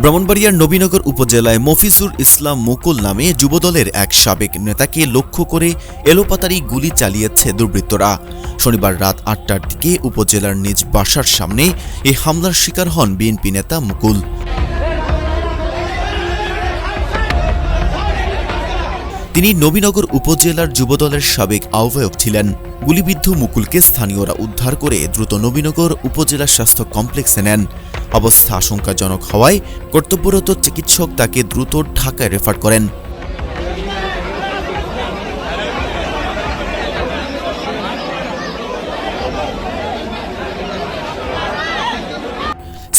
ব্রাহ্মণবাড়িয়ার নবীনগর উপজেলায় মফিজুর ইসলাম মুকুল নামে যুবদলের এক সাবেক নেতাকে লক্ষ্য করে এলোপাতারি গুলি চালিয়েছে দুর্বৃত্তরা। শনিবার রাত আটটার দিকে উপজেলার নিজ বাসার সামনে এই হামলার শিকার হন বিএনপি নেতা মুকুল। তিনি নবীনগর উপজেলার যুবদলের সাবেক আহ্বায়ক ছিলেন। গুলিবিদ্ধ মুকুলকে স্থানীয়রা উদ্ধার করে দ্রুত নবীনগর উপজেলা স্বাস্থ্য কমপ্লেক্সে নেন। অবস্থা আশঙ্কাজনক হওয়ায় কর্তব্যরত চিকিৎসক তাকে দ্রুত ঢাকায় রেফার করেন।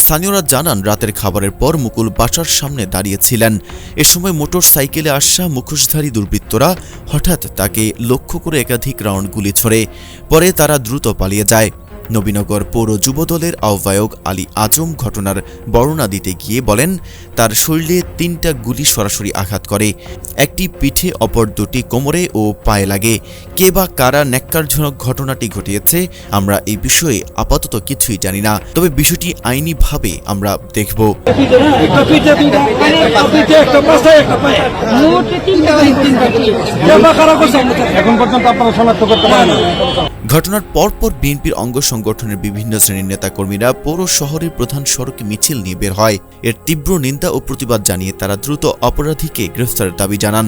স্থানীয়রা জানান, রাতের খাবারের পর মুকুল বাসার সামনে দাঁড়িয়েছিলেন। এ সময় মোটর সাইকেলে আসা মুখোশধারী দুর্বৃত্তরা হঠাৎ তাকে লক্ষ্য করে একাধিক রাউন্ড গুলি ছোড়ে, পরে তারা দ্রুত পালিয়ে যায়। নবীনগর পৌর যুবদলের আহ্বায়ক আলী আজম ঘটনার বর্ণনা দিতে গিয়ে বলেন তার শরীরে তিনটা গুলি সরাসরি আঘাত করে। একটি পিঠে অপর দুটি কোমরে ও পায়ে লাগে। কে বা কারা ন্যাক্কারজনক ঘটনাটি ঘটিয়েছে আমরা এই বিষয়ে আপাতত কিছুই জানি না। তবে বিষয়টি আইনিভাবে আমরা দেখব। এখন পর্যন্ত আপনারা শনাক্ত করতে পারেন ঘটনার পরপর বিএনপির অঙ্গ সংগঠনের বিভিন্ন শ্রেণির নেতাকর্মীরা পৌর শহরের প্রধান সড়কে মিছিল নিয়ে বের হয়। এর তীব্র নিন্দা ও প্রতিবাদ জানিয়ে তারা দ্রুত অপরাধীকে গ্রেফতারের দাবি জানান।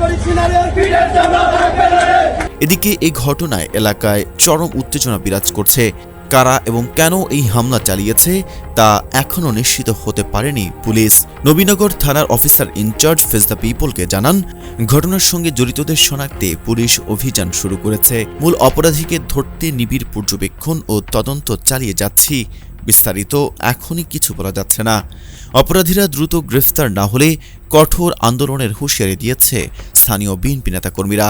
করেছি না এদিকে এই ঘটনায় এলাকায় চরম উত্তেজনা বিরাজ করছে। কারা এবং কেন এই হামলা চালিয়েছে তা এখনও নিশ্চিত হতে পারেনি পুলিশ। নবীনগর থানার officer in charge face the পিপলকে জানান, ঘটনার সঙ্গে জড়িতদের শনাক্তে পুলিশ অভিযান শুরু করেছে। মূল অপরাধীকে ধরতে নিবিড় পর্যবেক্ষণ ও তদন্ত চালিয়ে যাচ্ছি। বিস্তারিত এখনই কিছু বলা যাচ্ছে না। অপরাধীরা দ্রুত গ্রেফতার না হলে কঠোর আন্দোলনের হুঁশিয়ারি দিয়েছে স্থানীয় বিএনপি নেতাকর্মীরা।